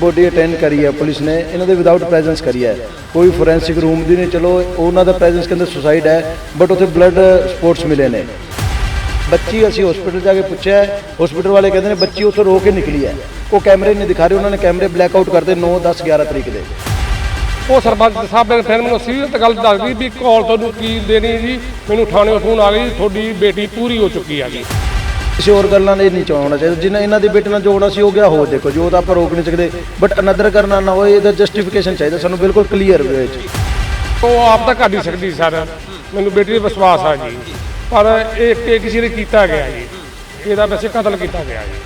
Body attend ਕਰੀ ਹੈ, police ਨੇ। ਇਹਨਾਂ ਦੇ ਵਿਦਆਊਟ ਪ੍ਰੈਜ਼ੈਂਸ ਕਰੀ ਹੈ। ਕੋਈ ਫੋਰੈਂਸਿਕ ਰੂਮ ਦੀ ਨਹੀਂ, ਚਲੋ, ਉਹਨਾਂ ਦਾ ਪ੍ਰੈਜ਼ੈਂਸ ਕਹਿੰਦੇ ਸੁਸਾਈਡ ਹੈ ਬਟ ਉੱਥੇ ਬਲੱਡ ਸਪੋਰਟਸ ਮਿਲੇ ਨੇ। ਬੱਚੀ ਅਸੀਂ ਹਸਪੀਟਲ ਜਾ ਕੇ ਪੁੱਛਿਆ ਹਸਪੀਟਲ ਵਾਲੇ ਕਹਿੰਦੇ ਨੇ, ਬੱਚੀ ਉੱਥੋਂ ਰੋ ਕੇ ਨਿਕਲੀ ਹੈ। ਉਹ ਕੈਮਰੇ ਨਹੀਂ ਦਿਖਾ ਰਹੇ, ਉਹਨਾਂ ਨੇ ਕੈਮਰੇ ਬਲੈਕ ਆਊਟ ਕਰਦੇ 9 10 11 ਤਰੀਕ ਦੇ। ਉਹ ਸਰਪੰਚ ਸਾਹਿਬ ਨੇ ਫਿਰ ਮੈਨੂੰ ਸੀਰੀਅਸ ਗੱਲ ਦੱਸਦੀ ਵੀ ਕਾਲ ਤੁਹਾਨੂੰ ਕੀ ਦੇਣੀ ਜੀ? ਮੈਨੂੰ ਥਾਣੇ ਫੋਨ ਆ ਗਈ ਤੁਹਾਡੀ ਬੇਟੀ ਪੂਰੀ ਹੋ ਚੁੱਕੀ ਹੈਗੀ ਕਿਸੇ ਹੋਰ ਗੱਲਾਂ ਦੇ ਨਹੀਂ ਚਾਹਣਾ ਚਾਹੀਦਾ। ਜਿੰਨਾ ਇਹਨਾਂ ਦੇ ਬੇਟੇ ਨਾਲ ਜੋੜਨਾ ਸੀ ਹੋ ਗਿਆ ਹੋ ਦੇਖੋ ਜੋ ਤਾਂ ਆਪਾਂ ਰੋਕ ਨਹੀਂ ਸਕਦੇ। ਬਟ ਅਨਦਰ ਕਰਨਾ ਨਾ ਹੋਏ ਇਹਦਾ ਜਸਟੀਫਿਕੇਸ਼ਨ ਚਾਹੀਦਾ ਸਾਨੂੰ ਬਿਲਕੁਲ ਕਲੀਅਰ ਵਿੱਚ ਉਹ ਆਪ ਤਾਂ ਕਰ ਨਹੀਂ ਸਕਦੀ ਸਰ। ਮੈਨੂੰ ਬੇਟੀ ਤੇ ਵਿਸ਼ਵਾਸ ਆ ਜੀ। ਪਰ ਇਹ ਕਿ ਕਿਸੇ ਨੇ ਕੀਤਾ ਗਿਆ ਜੀ। ਇਹਦਾ ਵੈਸੇ ਕਤਲ ਕੀਤਾ ਗਿਆ ਜੀ।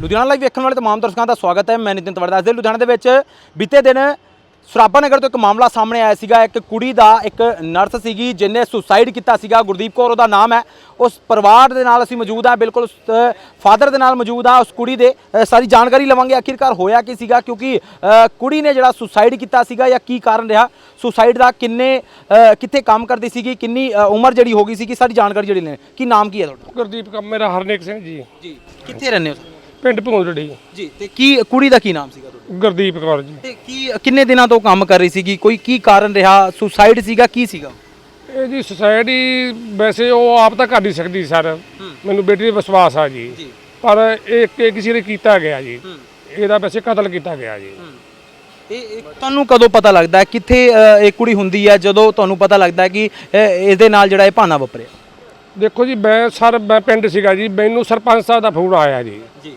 ਲੁਧਿਆਣਾ ਲਾਈਵ ਵੇਖਣ ਵਾਲੇ ਤਮਾਮ ਦਰਸ਼ਕਾਂ ਦਾ ਸਵਾਗਤ ਹੈ। ਮੈਂ ਨਿਤਿਨ ਤਵੜ ਦੱਸਦੇ ਲੁਧਿਆਣਾ ਦੇ ਵਿੱਚ ਬੀਤੇ ਦਿਨ ਸਰਾਭਾ ਨਗਰ ਤੋਂ ਇੱਕ ਮਾਮਲਾ ਸਾਹਮਣੇ ਆਇਆ ਸੀਗਾ। ਇੱਕ ਕੁੜੀ ਦਾ ਇੱਕ ਨਰਸ ਸੀਗੀ ਜਿਹਨੇ ਸੁਸਾਈਡ ਕੀਤਾ ਸੀਗਾ। ਗੁਰਦੀਪ ਕੌਰ ਉਹਦਾ ਨਾਮ ਹੈ। ਉਸ ਪਰਿਵਾਰ ਦੇ ਨਾਲ ਅਸੀਂ ਮੌਜੂਦ ਹਾਂ ਬਿਲਕੁਲ ਫਾਦਰ ਦੇ ਨਾਲ ਮੌਜੂਦ ਹਾਂ। ਉਸ ਕੁੜੀ ਦੇ ਸਾਰੀ ਜਾਣਕਾਰੀ ਲਵਾਂਗੇ। ਆਖਿਰਕਾਰ ਹੋਇਆ ਕੀ ਸੀਗਾ? ਕਿਉਂਕਿ ਕੁੜੀ ਨੇ ਜਿਹੜਾ ਸੁਸਾਈਡ ਕੀਤਾ ਸੀਗਾ ਜਾਂ ਕੀ ਕਾਰਨ ਰਿਹਾ? ਸੁਸਾਈਡ ਦਾ ਕਿੰਨੇ ਕਿੱਥੇ ਕੰਮ ਕਰਦੀ ਸੀਗੀ? ਕਿੰਨੀ ਉਮਰ ਜਿਹੜੀ ਹੋ ਗਈ ਸੀਗੀ? ਸਾਰੀ ਜਾਣਕਾਰੀ ਜਿਹੜੀ ਲੈਣੀ ਕੀ ਨਾਮ ਕੀ ਹੈ ਤੁਹਾਡਾ? ਗੁਰਦੀਪ ਕਾ ਮੇਰਾ ਹਰਨੇਕ ਸਿੰਘ ਜੀ। ਜੀ। ਕਿੱਥੇ ਰਹਿੰਦੇ ਹੋ? ਪਿੰਡ ਭੂੰਦੜੀ ਜੀ ਤੇ ਕੀ ਕੁੜੀ ਦਾ ਕੀ ਨਾਮ ਸੀਗਾ ਤੁਹਾਡਾ? ਗੁਰਦੀਪ ਕੌਰ ਜੀ। ਤੇ ਕੀ ਕਿੰਨੇ ਦਿਨਾਂ ਤੋਂ ਕੰਮ ਕਰ ਰਹੀ ਸੀਗੀ? ਕੋਈ ਕੀ ਕਾਰਨ ਰਿਹਾ? ਸੁਸਾਈਡ ਸੀਗਾ? ਕੀ ਸੀਗਾ? ਇਹ ਜੀ ਸੁਸਾਇਟੀ ਵੈਸੇ ਉਹ ਆਪ ਤਾਂ ਕਰ ਨਹੀਂ ਸਕਦੀ ਸਰ। ਮੈਨੂੰ ਬੇਟੀ ਤੇ ਵਿਸ਼ਵਾਸ ਆ ਜੀ। ਪਰ ਇਹ ਕਿ ਕਿਸੇ ਨੇ ਕੀਤਾ ਗਿਆ ਜੀ। ਇਹਦਾ ਵੈਸੇ ਕਤਲ ਕੀਤਾ ਗਿਆ ਜੀ। ਇਹ ਇਹ ਤੁਹਾਨੂੰ ਕਦੋਂ ਪਤਾ ਲੱਗਦਾ? ਹੈ ਕਿੱਥੇ ਅ, ਇਹ ਕੁੜੀ ਹੁੰਦੀ ਹੈ ਜਦੋਂ ਤੁਹਾਨੂੰ ਪਤਾ ਲੱਗਦਾ ਹੈ ਕਿ ਅ, ਇਹਦੇ ਨਾਲ ਜਿਹੜਾ ਇਹ ਭਾਨਾ ਵਾਪਰਿਆ? ਦੇਖੋ ਜੀ ਮੈਂ ਸਰ ਮੈਂ ਪਿੰਡ ਸੀਗਾ ਜੀ। ਮੈਨੂੰ ਸਰਪੰਚ ਸਾਹਿਬ ਦਾ ਫੋਨ ਆਇਆ ਜੀ। ਜੀ।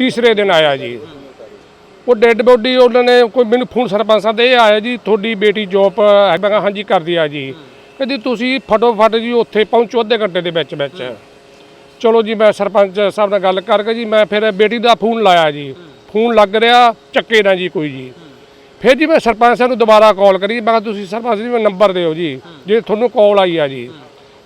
ਤੀਸਰੇ ਦਿਨ ਆਇਆ ਜੀ। ਉਹ ਡੈੱਡ ਬੋਡੀ ਉਹਨਾਂ ਨੇ ਕੋਈ ਮੈਨੂੰ ਫੋਨ ਸਰਪੰਚ ਸਾਹਿਬ ਦਾ ਇਹ ਆਇਆ ਜੀ, ਤੁਹਾਡੀ ਬੇਟੀ ਜੋਬ ਮੈਂ ਕਿਹਾ ਹਾਂਜੀ ਕਰਦੀ ਆ ਜੀ। ਕਹਿੰਦੀ ਤੁਸੀਂ ਫਟੋਫਟ ਜੀ ਉੱਥੇ ਪਹੁੰਚੋ ਅੱਧੇ ਘੰਟੇ ਦੇ ਵਿੱਚ ਵਿੱਚ। ਚਲੋ ਜੀ ਮੈਂ ਸਰਪੰਚ ਸਾਹਿਬ ਨਾਲ ਗੱਲ ਕਰਕੇ ਜੀ, ਮੈਂ ਫਿਰ ਬੇਟੀ ਦਾ ਫੋਨ ਲਾਇਆ ਜੀ। ਫੋਨ ਲੱਗ ਰਿਹਾ, ਚੱਕੇ ਨਾ ਜੀ ਕੋਈ ਜੀ। ਫਿਰ ਜੀ ਮੈਂ ਸਰਪੰਚ ਸਾਹਿਬ ਨੂੰ ਦੁਬਾਰਾ ਕਾਲ ਕਰੀ, ਮੈਂ ਕਿਹਾ ਤੁਸੀਂ ਸਰਪੰਚ ਜੀ ਮੈਨੂੰ ਨੰਬਰ ਦਿਓ ਜੀ, ਜੇ ਤੁਹਾਨੂੰ ਕਾਲ ਆਈ ਆ ਜੀ।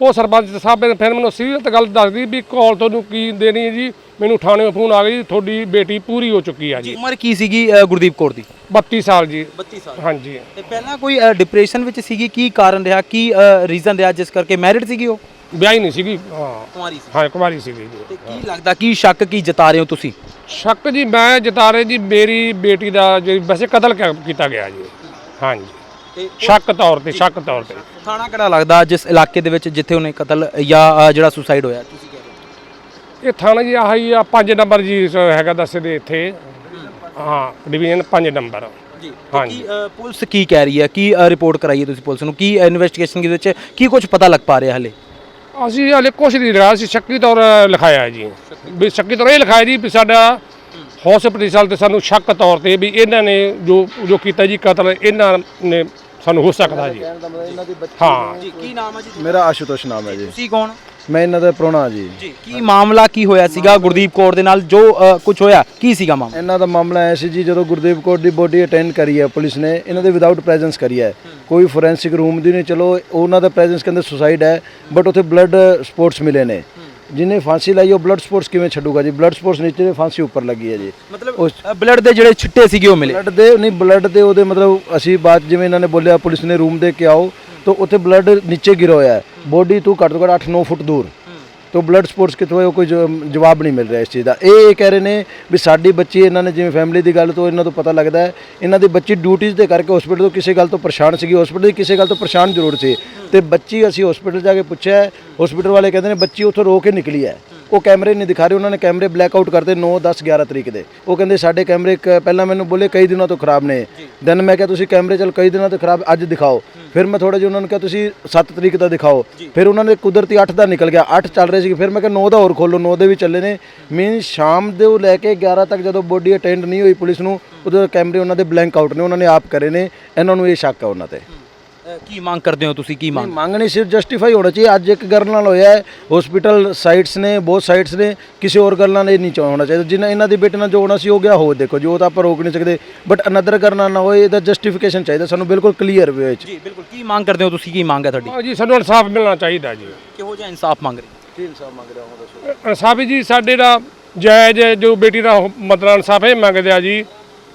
ਉਹ ਸਰਪੰਚ ਸਾਹਿਬ ਨੇ ਫਿਰ ਮੈਨੂੰ ਸੀਰੀਅਸ ਗੱਲ ਦੱਸਦੀ ਵੀ ਕਾਲ ਤੁਹਾਨੂੰ ਕੀ ਦੇਣੀ ਹੈ ਜੀ? ਮੈਨੂੰ ਥਾਣੇ ਫੋਨ ਆ ਗਈ ਤੁਹਾਡੀ ਬੇਟੀ ਪੂਰੀ ਹੋ ਚੁੱਕੀ ਆ ਜੀ। ਉਮਰ ਕੀ ਸੀਗੀ ਅ, ਗੁਰਦੀਪ ਕੌਰ ਦੀ? 32 ਸਾਲ ਜੀ। 32 ਸਾਲ। ਹਾਂਜੀ। ਤੇ ਪਹਿਲਾਂ ਕੋਈ ਡਿਪਰੈਸ਼ਨ ਵਿੱਚ ਸੀਗੀ? ਕੀ ਕਾਰਨ ਰਿਹਾ? ਕੀ ਰੀਜ਼ਨ ਰਿਹਾ ਜਿਸ ਕਰਕੇ ਮੈਰਿਡ ਸੀਗੀ ਉਹ? ਵਿਆਹੀ ਨਹੀਂ ਸੀਗੀ ਹਾਂ। ਕੁਮਾਰੀ ਸੀ ਹਾਂ ਕੁਮਾਰੀ ਸੀਗੀ ਜੀ। ਤੇ ਕੀ ਲੱਗਦਾ ਕੀ ਸ਼ੱਕ ਕੀ ਜਤਾ ਰਹੇ ਹੋ ਤੁਸੀਂ? ਸ਼ੱਕ ਜੀ ਮੈਂ ਜਤਾਰੇ ਜੀ ਮੇਰੀ ਬੇਟੀ ਦਾ ਜੀ ਵੈਸੇ ਕਤਲ ਕ- ਕੀਤਾ ਗਿਆ ਜੀ। ਹਾਂਜੀ। ਤੇ ਸ਼ੱਕ ਤੌਰ ਤੇ ਸ਼ੱਕ ਤੌਰ ਤੇ। ਥਾਣਾ ਕਿਹੜਾ ਲੱਗਦਾ ਜਿਸ ਇਲਾਕੇ ਦੇ ਵਿੱਚ ਜਿੱਥੇ ਉਹਨੇ ਕਤਲ ਜਾਂ ਜਿਹੜਾ ਸੁਸਾਈਡ ਹੋਇਆ ਤੁਸੀਂ ਕਹਿ ਰਹੇ ਹੋ? ਇਹ ਥਾਣਾ ਜੀ ਆਹੀ ਆ 5 ਨੰਬਰ ਜੀ ਸ- ਹੈਗਾ ਦੱਸਦੇ ਇੱਥੇ। ਹਾਂ ਡਿਵੀਜ਼ਨ 5 ਨੰਬਰ। ਜੀ ਹਾਂਜੀ। ਕੀ ਅ, ਪੁਲਿਸ ਕੀ ਕਹਿ ਰਹੀ ਹੈ? ਕੀ ਰਿਪੋਰਟ ਕਰਾਈ ਹੈ ਤੁਸੀਂ ਪੁਲਿਸ ਨੂੰ? ਕੀ ਇਨਵੈਸਟੀਗੇਸ਼ਨ ਦੇ ਵਿੱਚ ਕੀ ਕੁਝ ਪਤਾ ਲੱਗ ਪਾ ਰਿਹਾ ਹਲੇ? ਅਸੀਂ ਹਲੇ ਕੁਛ ਨਹੀਂ ਰਿਹਾ ਅਸੀਂ ਸ਼ੱਕੀ ਤੌਰ ਲਿਖਾਇਆ ਜੀ। ਵੀ ਸ਼ੱਕੀ ਤੌਰ ਇਹ ਲਿਖਾਇਆ ਜੀ ਵੀ ਸਾਡਾ ਹਸਪੀਟਲ ਤੇ ਸਾਨੂੰ ਸ਼ੱਕ ਤੌਰ ਤੇ ਵੀ ਇਹਨਾਂ ਨੇ ਜੋ ਜੋ ਕੀਤਾ ਜੀ ਕਤਲ ਇਹਨਾਂ ਨੇ ਸਾਨੂੰ ਹੋ ਸਕਦਾ ਜੀ। ਹਾਂ। ਜੀ ਕੀ ਨਾਮ ਹੈ ਜੀ ਮੇਰਾ ਆਸ਼ੂਤੋਸ਼ ਨਾਮ ਹੈ ਜੀ। ਤੁਸੀਂ ਕੌਣ? ਮੈਂ ਇਹਨਾਂ ਦਾ ਪ੍ਰਾਹੁਣਾ ਜੀ। ਜੀ ਕੀ ਮਾਮਲਾ ਕੀ ਹੋਇਆ ਸੀਗਾ ਗੁਰਦੀਪ ਕੌਰ ਦੇ ਨਾਲ? ਜੋ ਕੁਝ ਹੋਇਆ ਕੀ ਸੀਗਾ ਮਾਮਲਾ? ਇਹਨਾਂ ਦਾ ਮਾਮਲਾ ਐ ਸੀ ਜੀ ਜਦੋਂ ਗੁਰਦੇਵ ਕੌਰ ਦੀ ਬੋਡੀ ਅਟੈਂਡ ਕਰੀ ਹੈ ਪੁਲਿਸ ਨੇ ਇਹਨਾਂ ਦੇ ਵਿਦਆਊਟ ਪ੍ਰੈਜ਼ੈਂਸ ਕਰੀ ਹੈ। ਕੋਈ ਫੋਰੈਂਸਿਕ ਰੂਮ ਦੀ ਨਹੀਂ ਚਲੋ ਉਹਨਾਂ ਦਾ ਪ੍ਰੈਜ਼ੈਂਸ ਕਹਿੰਦੇ ਸੁਸਾਈਡ ਹੈ ਬਟ ਉੱਥੇ ਬਲੱਡ ਸਪੋਰਟਸ ਮਿਲੇ ਨੇ। ਜਿਹਨੇ ਫਾਂਸੀ ਲਾਈ ਉਹ ਬਲੱਡ ਸਪੋਰਟਸ ਕਿਵੇਂ ਛੱਡੂਗਾ ਜੀ? ਬਲੱਡ ਸਪੋਰਟਸ ਨੀਚੇ ਤੇ ਫਾਂਸੀ ਉੱਪਰ ਲੱਗੀ ਹੈ ਜੀ। ਮਤਲਬ ਬਲੱਡ ਦੇ ਜਿਹੜੇ ਛਿੱਟੇ ਸੀਗੇ ਉਹ ਮਿਲੇ? ਬਲੱਡ ਦੇ ਨਹੀਂ ਬਲੱਡ ਦੇ ਉਹਦੇ ਮਤਲਬ ਅਸੀਂ ਬਾਤ ਜਿਵੇਂ ਇਹਨਾਂ ਨੇ ਬੋਲਿਆ ਪੁਲਿਸ ਨੇ ਰੂਮ ਦੇ ਕੇ ਆਓ ਤਾਂ ਉੱਥੇ ਬਲੱਡ ਨੀਚੇ ਗਿਰਿਆ ਹੋਇਆ ਹੈ। ਬੋਡੀ ਤੋਂ ਘੱਟ ਤੋਂ ਘੱਟ 8-9 ਫੁੱਟ ਦੂਰ। ਤੋਂ ਬਲੱਡ ਸਪੋਰਟਸ ਕਿੱਥੋਂ ਹੈ ਉਹ ਕੋਈ ਜਵ- ਜਵਾਬ ਨਹੀਂ ਮਿਲ ਰਿਹਾ ਇਸ ਚੀਜ਼ ਦਾ। ਇਹ ਇਹ ਕਹਿ ਰਹੇ ਨੇ ਵੀ ਸਾਡੀ ਬੱਚੀ ਇਹਨਾਂ ਨੇ ਜਿਵੇਂ ਫੈਮਿਲੀ ਦੀ ਗੱਲ ਤੋਂ ਇਹਨਾਂ ਤੋਂ ਪਤਾ ਲੱਗਦਾ ਹੈ ਇਹਨਾਂ ਦੀ ਬੱਚੀ ਡਿਊਟੀਆਂ ਦੇ ਕਰਕੇ ਹਸਪੀਟਲ ਤੋਂ ਕਿਸੇ ਗੱਲ ਤੋਂ ਪਰੇਸ਼ਾਨ ਸੀਗੀ ਹਸਪੀਟਲ ਦੀ ਕਿਸੇ ਗੱਲ ਤੋਂ ਪਰੇਸ਼ਾਨ ਜ਼ਰੂਰ ਸੀ। ਤੇ ਬੱਚੀ ਅਸੀਂ ਹਸਪੀਟਲ ਜਾ ਕੇ ਪੁੱਛਿਆ ਹਸਪੀਟਲ ਵਾਲੇ ਕਹਿੰਦੇ ਨੇ ਬੱਚੀ ਉੱਥੋਂ ਰੋ ਕੇ ਨਿਕਲੀ ਹੈ। ਉਹ ਕੈਮਰੇ ਨਹੀਂ ਦਿਖਾ ਰਹੇ ਉਹਨਾਂ ਨੇ ਕੈਮਰੇ ਬਲੈਕ ਆਊਟ ਕਰਤੇ 9 10 11 ਤਰੀਕ ਦੇ। ਉਹ ਕਹਿੰਦੇ ਸਾਡੇ ਕੈਮਰੇ ਪਹਿਲਾਂ ਮੈਨੂੰ ਬੋਲੇ ਕਈ ਦਿਨਾਂ ਤੋਂ ਖਰਾਬ ਨੇ। ਦੈਨ ਮੈਂ ਕਿਹਾ ਤੁਸੀਂ ਕੈਮਰੇ ਚਲ ਕਈ ਦਿਨਾਂ ਤੋਂ ਖਰਾਬ ਅੱਜ ਦਿਖਾਓ। ਫਿਰ ਮੈਂ ਥੋੜਾ ਜਿਹਾ ਉਹਨਾਂ ਨੂੰ ਕਿਹਾ ਤੁਸੀਂ 7 ਤਰੀਕ ਦਾ ਦਿਖਾਓ। ਫਿਰ ਉਹਨਾਂ ਨੇ ਕੁਦਰਤੀ 8 ਦਾ ਨਿਕਲ ਗਿਆ। 8 ਚੱਲ ਰਹੇ ਸੀ ਫਿਰ ਮੈਂ ਕਿਹਾ 9 ਦਾ ਹੋਰ ਖੋਲੋ 9 ਦੇ ਵੀ ਚੱਲੇ ਨੇ। ਮੀਨ ਸ਼ਾਮ ਦੇ ਉਹ ਲੈ ਕੇ 11 ਤੱਕ ਜਦੋਂ ਬੋਡੀ ਅਟੈਂਡ ਨਹੀਂ ਹੋਈ ਪੁਲਿਸ ਨੂੰ ਉਦੋਂ ਕੈਮਰੇ ਉਹਨਾਂ ਦੇ ਬਲੈਂਕ ਆਊਟ ਨੇ ਉਹਨਾਂ ਨੇ ਆਪ ਕਰੇ ਨੇ। ਇਹਨਾਂ ਨੂੰ ਇਹ ਸ਼ੱਕ ਹੈ ਉਹਨਾਂ ਤੇ। ਕੀ ਮੰਗ ਕਰਦੇ ਹੋ ਤੁਸੀਂ? ਕੀ ਮੰਗ? ਮੰਗ ਨਹੀਂ ਸਿਰਫ ਜਸਟੀਫਾਈ ਹੋਣਾ ਚਾਹੀਏ। ਅੱਜ ਇੱਕ ਗੱਲ ਨਾਲ ਹੋਇਆ ਹੈ ਹਸਪੀਟਲ ਸਾਈਟਸ ਨੇ ਬਹੁਤ ਸਾਈਟਸ ਨੇ ਕਿਸੇ ਹੋਰ ਗੱਲਾਂ ਨਾਲ ਇਹ ਨਹੀਂ ਹੋਣਾ ਚਾਹੀਦਾ। ਜਿੰਨਾ ਇਹਨਾਂ ਦੀ ਬੇਟੇ ਨਾਲ ਜੋ ਹੋਣਾ ਸੀ ਹੋ ਗਿਆ ਹੋ ਦੇਖੋ ਜੋ ਤਾਂ ਆਪਾਂ ਰੋਕ ਨਹੀਂ ਸਕਦੇ। ਬਟ ਅਨਦਰ ਕਰਨਾ ਨਾ ਹੋਏ ਇਹਦਾ ਜਸਟੀਫਿਕੇਸ਼ਨ ਚਾਹੀਦਾ ਸਾਨੂੰ ਬਿਲਕੁਲ ਕਲੀਅਰ ਵੇ ਵਿੱਚ ਜੀ ਬਿਲਕੁਲ। ਕੀ ਮੰਗ ਕਰਦੇ ਹੋ ਤੁਸੀਂ? ਕੀ ਮੰਗ ਹੈ ਤੁਹਾਡੀ? ਜੀ ਸਾਨੂੰ ਇਨਸਾਫ ਮਿਲਣਾ ਚਾਹੀਦਾ ਜੀ। ਕਿਹੋ ਜਿਹਾ ਇਨਸਾਫ ਮੰਗ ਰਹੇ ਹੋ? ਕੀ ਇਨਸਾਫ ਮੰਗ ਰਿਹਾ ਹਾਂ ਦੱਸੋ। ਇਨਸਾਫ ਜੀ ਸਾਡੇ ਦਾ ਜਾਇਜ਼ ਜੋ ਬੇਟੀ ਦਾ ਮਤਲਬ ਇਨਸਾਫ ਇਹ ਮੰਗਦੇ ਆ ਜੀ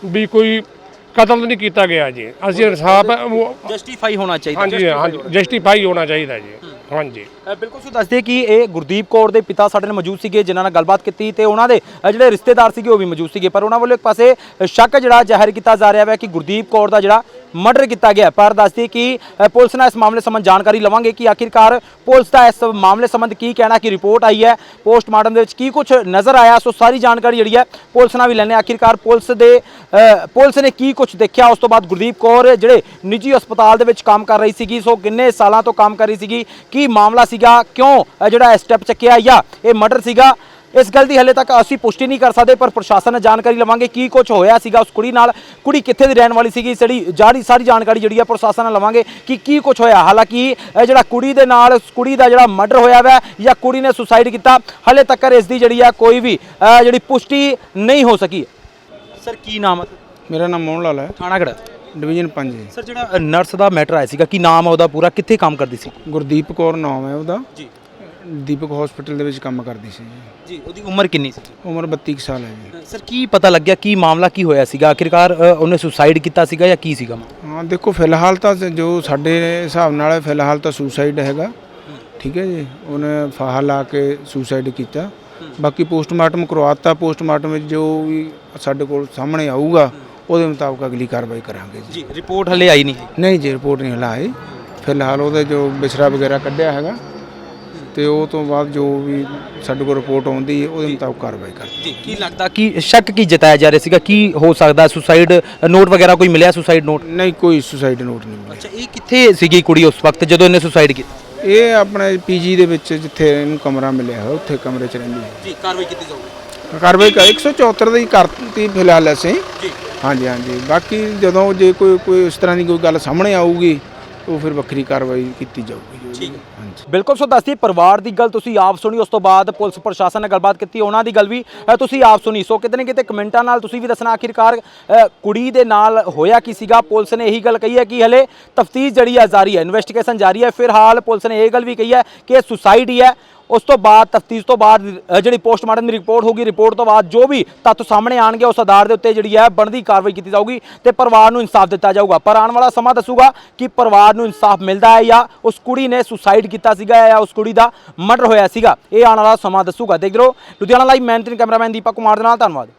ਵੀ ਕੋਈ ਕਤਲ ਨਹੀਂ ਕੀਤਾ ਗਿਆ ਜੀ। ਅਸੀਂ ਇਨਸਾਫ ਜਸਟੀਫਾਈ ਹੋਣਾ ਚਾਹੀਦਾ। ਹਾਂਜੀ ਹਾਂਜੀ ਜਸਟੀਫਾਈ ਹੋਣਾ ਚਾਹੀਦਾ ਜੀ। ਹਾਂਜੀ। ਅ, ਬਿਲਕੁਲ ਸੋ ਦੱਸਦੇ ਕਿ ਇਹ ਗੁਰਦੀਪ ਕੌਰ ਦੇ ਪਿਤਾ ਸਾਡੇ ਨਾਲ ਮੌਜੂਦ ਸੀਗੇ ਜਿਨ੍ਹਾਂ ਨਾਲ ਗੱਲਬਾਤ ਕੀਤੀ ਤੇ ਉਹਨਾਂ ਦੇ ਅ, ਜਿਹੜੇ ਰਿਸ਼ਤੇਦਾਰ ਸੀਗੇ ਉਹ ਵੀ ਮੌਜੂਦ ਸੀਗੇ। ਪਰ ਉਹਨਾਂ ਵੱਲੋਂ ਇੱਕ ਪਾਸੇ ਸ਼ੱਕ ਜਿਹੜਾ ਜ਼ਾਹਿਰ ਕੀਤਾ ਜਾ ਰਿਹਾ ਹੈ ਕਿ ਗੁਰਦੀਪ ਕੌਰ ਦਾ ਜਿਹੜਾ ਮਰਡਰ ਕੀਤਾ ਗਿਆ। ਹੈ। ਪਰ ਦੱਸਦੀ ਕਿ ਅ, ਪੁਲਿਸ ਨਾਲ ਇਸ ਮਾਮਲੇ ਸੰਬੰਧ ਜਾਣਕਾਰੀ ਲਵਾਂਗੇ ਕਿ ਆਖਿਰਕਾਰ ਪੁਲਿਸ ਦਾ ਇਸ ਮਾਮਲੇ ਸੰਬੰਧ ਕੀ ਕਹਿਣਾ ਕਿ ਰਿਪੋਰਟ ਆਈ ਹੈ ਪੋਸਟਮਾਰਟਮ ਦੇ ਵਿੱਚ ਕੀ ਕੁਝ ਨਜ਼ਰ ਆਇਆ ਸੋ ਸਾਰੀ ਜਾਣਕਾਰੀ ਜਿਹੜੀ ਹੈ ਪੁਲਿਸ ਨਾਲ ਵੀ ਲੈਣੇ ਆਖਿਰਕਾਰ ਪੁਲਿਸ ਦੇ ਅ, ਪੁਲਿਸ ਨੇ ਕੀ ਕੁਝ ਦੇਖਿਆ ਉਸ ਤੋਂ ਬਾਅਦ ਗੁਰਦੀਪ ਕੌਰ ਜਿਹੜੇ ਨਿੱਜੀ ਹਸਪਤਾਲ ਦੇ ਵਿੱਚ ਕੰਮ ਕਰ ਰਹੀ ਸੀਗੀ ਸੋ ਕਿੰਨੇ ਸਾਲਾਂ ਤੋਂ ਕੰਮ ਕਰ ਰਹੀ ਸੀਗੀ ਕੀ ਮਾਮਲਾ ਸੀਗਾ? ਕਿਉਂ ਜਿਹੜਾ ਸਟੈਪ ਚੱਕਿਆ ਜਾਂ ਇਹ ਮਰਡਰ ਸੀਗਾ? ਇਸ ਗੱਲ ਦੀ ਹਲੇ ਤੱਕ ਅਸੀਂ ਪੁਸ਼ਟੀ ਨਹੀਂ ਕਰ ਸਕਦੇ ਪਰ ਪ੍ਰਸ਼ਾਸਨ ਨਾਲ ਜਾਣਕਾਰੀ ਲਵਾਂਗੇ ਕੀ ਕੁਝ ਹੋਇਆ ਸੀਗਾ ਉਸ ਕੁੜੀ ਨਾਲ ਕੁੜੀ ਕਿੱਥੇ ਦੀ ਰਹਿਣ ਵਾਲੀ ਸੀਗੀ ਜਿਹੜੀ ਜਾਰੀ ਸਾਰੀ ਜਾਣਕਾਰੀ ਜਿਹੜੀ ਹੈ ਪ੍ਰਸ਼ਾਸਨ ਨਾਲ ਲਵਾਂਗੇ ਕਿ ਕੀ ਕੁਝ ਹੋਇਆ। ਹਾਲਾਂਕਿ ਇਹ ਜਿਹੜਾ ਕੁੜੀ ਦੇ ਨਾਲ ਉਸ ਕੁੜੀ ਦਾ ਜਿਹੜਾ ਮਰਡਰ ਹੋਇਆ ਵਾ ਜਾਂ ਕੁੜੀ ਨੇ ਸੁਸਾਈਡ ਕੀਤਾ ਹਲੇ ਤੱਕ ਇਸ ਦੀ ਜਿਹੜੀ ਹੈ ਕੋਈ ਵੀ ਜਿਹੜੀ ਪੁਸ਼ਟੀ ਨਹੀਂ ਹੋ ਸਕੀ। ਸਰ ਕੀ ਨਾਮ ਹੈ ਮੇਰਾ ਨਾਮ ਮੋਹਨ ਲਾਲ ਹੈ। ਥਾਣਾ ਕਿਹੜਾ? ਡਿਵੀਜ਼ਨ 5 ਜੀ। ਸਰ ਜਿਹੜਾ ਨਰਸ ਦਾ ਮੈਟਰ ਆਇਆ ਸੀਗਾ ਕੀ ਨਾਮ ਹੈ ਉਹਦਾ ਪੂਰਾ? ਕਿੱਥੇ ਕੰਮ ਕਰਦੀ ਸੀ? ਗੁਰਦੀਪ ਕੌਰ ਨਾਮ ਹੈ ਉਹਦਾ। ਜੀ। ਦੀਪਕ ਹਸਪੀਟਲ ਦੇ ਵਿੱਚ ਕੰਮ ਕਰਦੀ ਸੀ ਜੀ। ਜੀ ਉਹਦੀ ਉਮਰ ਕਿੰਨੀ ਸੀ? ਉਮਰ 32 ਕੁ ਸਾਲ ਹੈ ਜੀ। ਸਰ ਕੀ ਪਤਾ ਲੱਗਿਆ ਕੀ ਮਾਮਲਾ ਕੀ ਹੋਇਆ ਸੀਗਾ? ਆਖਿਰਕਾਰ ਅ, ਉਹਨੇ ਸੁਸਾਈਡ ਕੀਤਾ ਸੀਗਾ ਜਾਂ ਕੀ ਸੀਗਾ ਹਾਂ ਦੇਖੋ ਫਿਲਹਾਲ ਤਾਂ ਜੋ ਸਾਡੇ ਹਿਸਾਬ ਨਾਲ ਫਿਲਹਾਲ ਤਾਂ ਸੁਸਾਈਡ ਹੈਗਾ। ਠੀਕ ਹੈ ਜੀ। ਉਹਨੇ ਫਾਹਾ ਲਾ ਕੇ ਸੁਸਾਈਡ ਕੀਤਾ। ਬਾਕੀ ਪੋਸਟਮਾਰਟਮ ਕਰਵਾਤਾ। ਪੋਸਟਮਾਰਟਮ ਵਿੱਚ ਜੋ ਵੀ ਸਾਡੇ ਕੋਲ ਸਾਹਮਣੇ ਆਊਗਾ ਉਹਦੇ ਮੁਤਾਬਕ ਅਗਲੀ ਕਾਰਵਾਈ ਕਰਾਂਗੇ ਜੀ। ਜੀ ਰਿਪੋਰਟ ਹਲੇ ਆਈ ਨਹੀਂ ਨਹੀਂ ਜੀ ਰਿਪੋਰਟ ਨਹੀਂ ਹਲਾਈ ਫਿਲਹਾਲ ਉਹਦੇ ਜੋ ਬਿਸਰਾ ਵਗੈਰਾ ਕੱਢਿਆ ਹੈਗਾ ਤੇ ਉਹ ਤੋਂ ਬਾਅਦ ਜੋ ਵੀ ਸਾਡੇ ਕੋਲ ਰਿਪੋਰਟ ਆਉਂਦੀ ਹੈ ਉਹਦੇ ਮੁਤਾਬਕ ਕਾਰਵਾਈ ਕਰਾਂਗੇ ਜੀ ਕੀ ਲੱਗਦਾ ਕਿ ਸ਼ੱਕ ਕੀ ਜਤਾਇਆ ਜਾ ਰਿਹਾ ਸੀਗਾ? ਕੀ ਹੋ ਸਕਦਾ ਸੁਸਾਈਡ ਨੋਟ ਵਗੈਰਾ ਕੋਈ ਮਿਲਿਆ ਸੁਸਾਈਡ ਨੋਟ? ਨਹੀਂ ਕੋਈ ਸੁਸਾਈਡ ਨੋਟ ਨਹੀਂ ਮਿਲਿਆ। ਅੱਛਾ ਇਹ ਕਿੱਥੇ ਸੀਗੀ ਕੁੜੀ ਉਸ ਵਕਤ ਜਦੋਂ ਇਹਨੇ ਸੁਸਾਈਡ ਕੀਤਾ ਇਹ ਆਪਣੇ ਪੀਜੀ ਦੇ ਵਿੱਚ ਜਿੱਥੇ ਇਹਨੂੰ ਕਮਰਾ ਮਿਲਿਆ ਹੈ ਉੱਥੇ ਕਮਰੇ 'ਚ ਰਹਿੰਦੀ ਹੈ। ਜੀ ਕਾਰਵਾਈ ਕੀਤੀ ਜਾਊਗੀ। ਕਾਰਵਾਈ ਕਰ 174 ਦੀ ਕਰਤੀ ਫਿਲਹਾਲ ਅਸੀਂ। ਜੀ। ਹਾਂਜੀ ਹਾਂਜੀ। ਬਾਕੀ ਜਦੋਂ ਜੇ ਕੋਈ ਕੋਈ ਇਸ ਤਰ੍ਹਾਂ ਦੀ ਕੋਈ ਗੱਲ ਸਾਹਮਣੇ ਆਊਗੀ ਉਹ ਫਿਰ ਵੱਖਰੀ ਕਾਰਵਾਈ ਕੀਤੀ ਜਾਊਗੀ। ਵੀ। ਹਾਂਜੀ। ਬਿਲਕੁਲ ਸੋ ਦੱਸਦੀ ਪਰਿਵਾਰ ਦੀ ਗੱਲ ਤੁਸੀਂ ਆਪ ਸੁਣੀ ਉਸ ਤੋਂ ਬਾਅਦ ਪੁਲਿਸ ਪ੍ਰਸ਼ਾਸਨ ਨਾਲ ਗੱਲਬਾਤ ਕੀਤੀ ਉਹਨਾਂ ਦੀ ਗੱਲ ਵੀ ਤੁਸੀਂ ਆਪ ਸੁਣੀ। ਸੋ ਕਿਤੇ ਨਾ ਕਿਤੇ ਕਮੈਂਟਾਂ ਨਾਲ ਤੁਸੀਂ ਵੀ ਦੱਸਣਾ ਆਖਿਰਕਾਰ ਕੁੜੀ ਦੇ ਨਾਲ ਹੋਇਆ ਕੀ ਸੀਗਾ? ਪੁਲਿਸ ਨੇ ਇਹੀ ਗੱਲ ਕਹੀ ਹੈ ਕਿ ਹਲੇ ਤਫਤੀਸ਼ ਜਿਹੜੀ ਹੈ ਜਾਰੀ ਹੈ ਇਨਵੈਸਟੀਗੇਸ਼ਨ ਜਾਰੀ ਹੈ। ਫਿਲਹਾਲ ਪੁਲਿਸ ਨੇ ਇਹ ਗੱਲ ਵੀ ਕਹੀ ਹੈ ਕਿ ਇਹ ਸੁਸਾਈਡ ਹੀ ਹੈ। ਉਸ ਤੋਂ ਬਾਅਦ ਤਫਤੀਸ਼ ਤੋਂ ਬਾਅਦ ਅ, ਜਿਹੜੀ ਪੋਸਟਮਾਰਟਮ ਦੀ ਰਿਪੋਰਟ ਹੋਊਗੀ ਰਿਪੋਰਟ ਤੋਂ ਬਾਅਦ ਜੋ ਵੀ ਤੱਥ ਸਾਹਮਣੇ ਆਣਗੇ ਉਸ ਆਧਾਰ ਦੇ ਉੱਤੇ ਜਿਹੜੀ ਹੈ ਬਣਦੀ ਕਾਰਵਾਈ ਕੀਤੀ ਜਾਊਗੀ ਤੇ ਪਰਿਵਾਰ ਨੂੰ ਇਨਸਾਫ ਦਿੱਤਾ ਜਾਊਗਾ। ਪਰ ਆਉਣ ਵਾਲਾ ਸਮਾਂ ਦੱਸੂਗਾ ਕਿ ਪਰਿਵਾਰ ਨੂੰ ਇਨਸਾਫ ਮਿਲਦਾ ਹੈ ਜਾਂ ਉਸ ਕੁੜੀ ਨੇ ਸੁਸਾਈਡ ਕੀਤਾ ਸੀਗਾ ਜਾਂ ਉਸ ਕੁੜੀ ਦਾ ਮਰਡਰ ਹੋਇਆ ਸੀਗਾ। ਇਹ ਆਉਣ ਵਾਲਾ ਸਮਾਂ ਦੱਸੂਗਾ। ਦੇਖ ਲਓ Ludhiana live man cameraman Deepak Kumar ਦੇ ਨਾਲ ਧੰਨਵਾਦ।